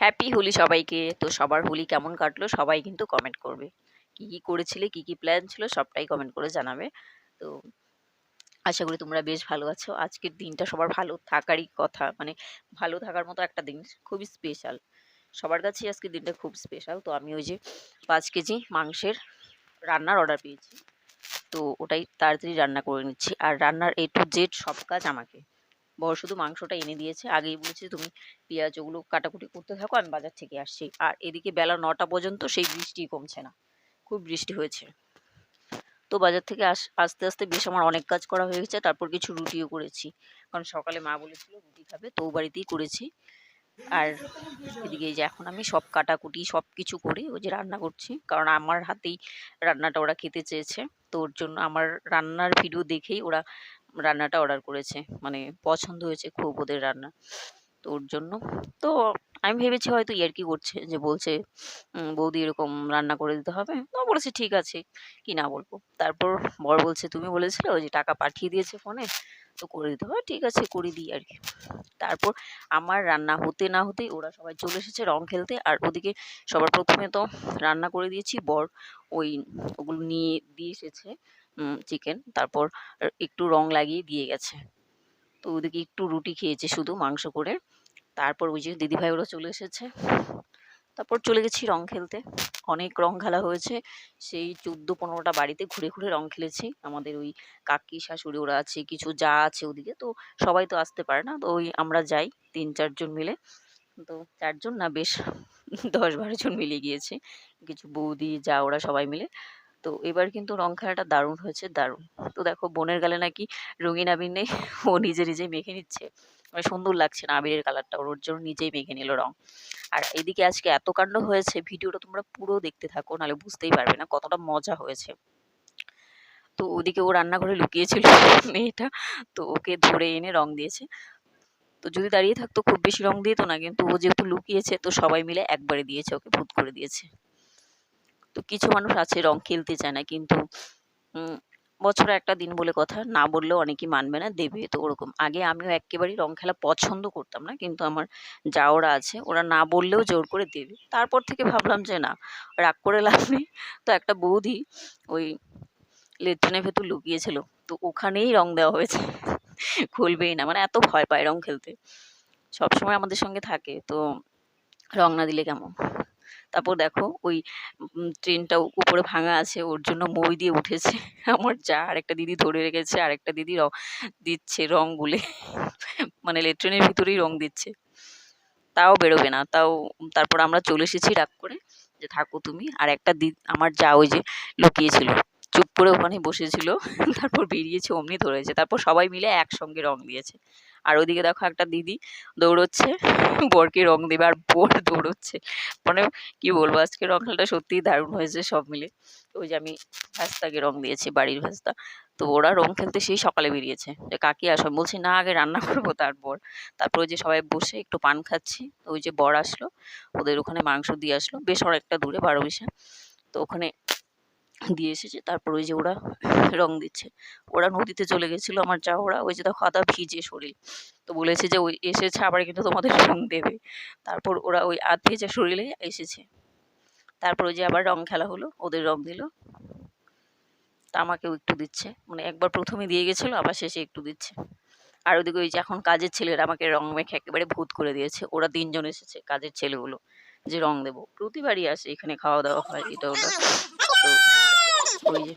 Happy Holi সবাইকে। তো সবার হোলি কেমন কাটলো সবাই কিন্তু কমেন্ট করবে। কি কি করেছিলে, কি কি প্ল্যান ছিল সবটাই কমেন্ট করে জানাবে। তো আশা করি তোমরা বেশ ভালো আছো। আজকের দিনটা সবার ভালো থাকারই কথা। মানে ভালো থাকার মতো একটা দিন। খুবই স্পেশাল সবার কাছেই আজকের দিনটা খুব স্পেশাল তো আমি ওই যে পাঁচ কেজি মাংসের রান্নার অর্ডার পেয়েছি। তো ওটাই তাড়াতাড়ি রান্না করে নিচ্ছি। আর রান্নার এ টু জেড সব কাজ আমাকে বড় শুধু মাংসটা এনে দিয়েছে। আগেই বলেছি তুমি পেঁয়াজ ওগুলো কাটাকুটি করতে থাকো, আমি বাজার থেকে আসছি। আর এদিকে বেলা নটা পর্যন্ত সেই বৃষ্টি কমছে না। খুব বৃষ্টি হয়েছে। তো বাজার থেকে আস, আস্তে আস্তে বেশ আমার অনেক কাজ করা হয়ে গেছে, তারপর কিছু রুটিও করেছি। কারণ সকালে মা বলেছিল রুটি খাবে তো বাড়িতেই করেছি। আর এদিকে যে এখন আমি সব কাটাকুটি সব কিছু করে ওই যে রান্না করছি। কারণ আমার হাতেই রান্নাটা ওরা খেতে চেয়েছে। তো ওর জন্য আমার রান্নার ভিডিও দেখেই ওরা রান্নাটা অর্ডার করেছে। মানে পছন্দ হয়েছে খুব ওদের রান্না। তো ওর জন্য। তো আমি ভেবেছি হয়তো ইয়ার্কি করছে যে বলছে বৌদি এরকম রান্না করে দিতে হবে। তো বলেছে, ঠিক আছে, কি না বলব? তারপর বর বলছে, তুমি বলেছিলে ওই যে টাকা পাঠিয়ে দিয়েছে ফোনে তো করে দিতে হবে ঠিক আছে, করে দিই আর কি তারপর আমার রান্না হতে না হতেই ওরা সবাই চলে এসেছে রং খেলতে। আর ওদিকে সবার প্রথমে তো রান্না করে দিয়েছি বর, ওই ওগুলো নিয়ে দিয়ে এসেছে চিকেন তারপর একটু রং লাগিয়ে দিয়ে গেছে। তো ওদিকে একটু রুটি খেয়েছে শুধু মাংস করে। তারপর ওই যে দিদিভাই ওরা চলে এসেছে। তারপর চলে গেছি রং খেলতে। অনেক রং খেলা হয়েছে। সেই চোদ্দ পনেরোটা বাড়িতে ঘুরে ঘুরে রং খেলেছি। আমাদের ওই কাকি, শাশুড়ি ওরা আছে, কিছু যা আছে ওদিকে, তো সবাই তো আসতে পারে না, তো ওই আমরা যাই তিন চারজন মিলে। তো চারজন না বেশ, দশ বারো জন মিলে গিয়েছে। কিছু বৌদি, যা ওরা সবাই মিলে। তো এবার কিন্তু রং খেলাটা দারুণ হয়েছে, দারুণ। তো দেখো, বোনের গালে নাকি রঙিন আবির নেই, ও নিজে নিজেই মেখে নিচ্ছে। মানে সুন্দর লাগছে না আবিরের কালারটা, ওর জন্য নিজেই মেখে নিল রং। আর এদিকে আজকে এত কাণ্ড হয়েছে, ভিডিওটা তোমরা পুরো দেখতে থাকো, নাহলে বুঝতেই পারবে না কতটা মজা হয়েছে। তো ওদিকে ও রান্নাঘরে লুকিয়েছিল মেয়েটা, তো ওকে ধরে এনে রং দিয়েছে। তো যদি দাঁড়িয়ে থাকতো, খুব বেশি রং দিত না, কিন্তু ও যেহেতু লুকিয়েছে, তো সবাই মিলে একবারে দিয়েছে, ওকে ভূত করে দিয়েছে। তো কিছু মানুষ আছে, রং খেলতে চায় না, কিন্তু বছরে একটা দিন বলে কথা, না বললেও অনেকেই মানবে না, দেবে তো ওরকম। আগে আমিও একেবারেই রং খেলা পছন্দ করতাম না, কিন্তু আমার যা ওরা আছে, ওরা না বললেও জোর করে দেবে। তারপর থেকে ভাবলাম যে, না, রাগ করে লাভ নেই। তো একটা বৌদি ওই লেট্রিনের ভেতর লুকিয়েছিল, তো ওখানেই রং দেওয়া হয়েছে। খুলবেই না মানে এত ভয় পায় রং খেলতে। সবসময় আমাদের সঙ্গে থাকে, তো রং না দিলে কেমন? তারপর দেখো ওই ট্রেনটা উপরে ভাঙা আছে, ওর জন্য মই দিয়ে উঠেছে। আমার যা, আরেকটা দিদি ধরে রেখেছে, আরেকটা দিদি রং দিচ্ছে রং গুলে মানে ট্রেনের ভিতরেই রং দিচ্ছে। তাও বেরোবে না, তাও তারপর আমরা চলে এসেছি রাগ করে যে থাকো তুমি। আর একটা দিদি আমার যা ওই যে লুকিয়েছিল, চুপ করে ওখানে বসেছিল। তারপর বেরিয়েছে, অমনি ধরেছে। তারপর সবাই মিলে একসঙ্গে রং দিয়েছে। আর ওদিকে দেখো একটা দিদি দৌড়চ্ছে, বরকে রং দেবে আর বর দৌড়চ্ছে। মানে কি বলব, আজকে রং খেলাটা সত্যিই দারুণ হয়েছে সব মিলে। ওই যে আমি ভ্যাস্তাকে রং দিয়েছি, বাড়ির ভ্যাস্তা তো ওরা রং খেলতে সেই সকালে বেরিয়েছে যে, কাকি আসো? আমি বলছি, না, আগে রান্না করব তারপর তারপর ওই যে সবাই বসে একটু পান খাচ্ছি। ওই যে বর আসলো, ওদের ওখানে মাংস দিয়ে আসলো, বেশ অনেকটা দূরে বারো বিশা তো ওখানে দিয়ে এসেছে, তারপর ওই যে ওরা রং দিচ্ছে। ওরা নদীতে চলে গেছিল আমার যা ওরা ওই যে দেখো আদা ভিজে শরীর। তো বলেছে যে ওই এসেছে, আবার কিন্তু তোমাদের রং দেবে। তারপর ওরা ওই আধ ভেজা শরীরে এসেছে। তারপর ওই যে আবার রং খেলা হলো, ওদের রং দিল। তা আমাকেও একটু দিচ্ছে। মানে একবার প্রথমে দিয়ে গেছিল, আবার শেষে একটু দিচ্ছে। আর ওদিকে ওই যে এখন কাজের ছেলেরা আমাকে রং মেখে একেবারে ভূত করে দিয়েছে। ওরা তিনজন এসেছে, কাজের ছেলেগুলো, যে রং দেবো। প্রতিবারই আসে, এখানে খাওয়া দাওয়া হয়, এটা ওটা। তো ওই যে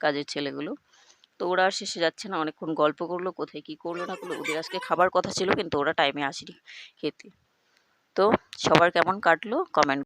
কাজের ছেলেগুলো। তো ওরা আর শেষে যাচ্ছে না, অনেকক্ষণ গল্প করল, কোথায় কি করল না করল, ওদের আজকে খাবার কথা ছিল, কিন্তু ওরা টাইমে আসেনি খেতে। তো সবার কেমন কাটলো? কমেন্ট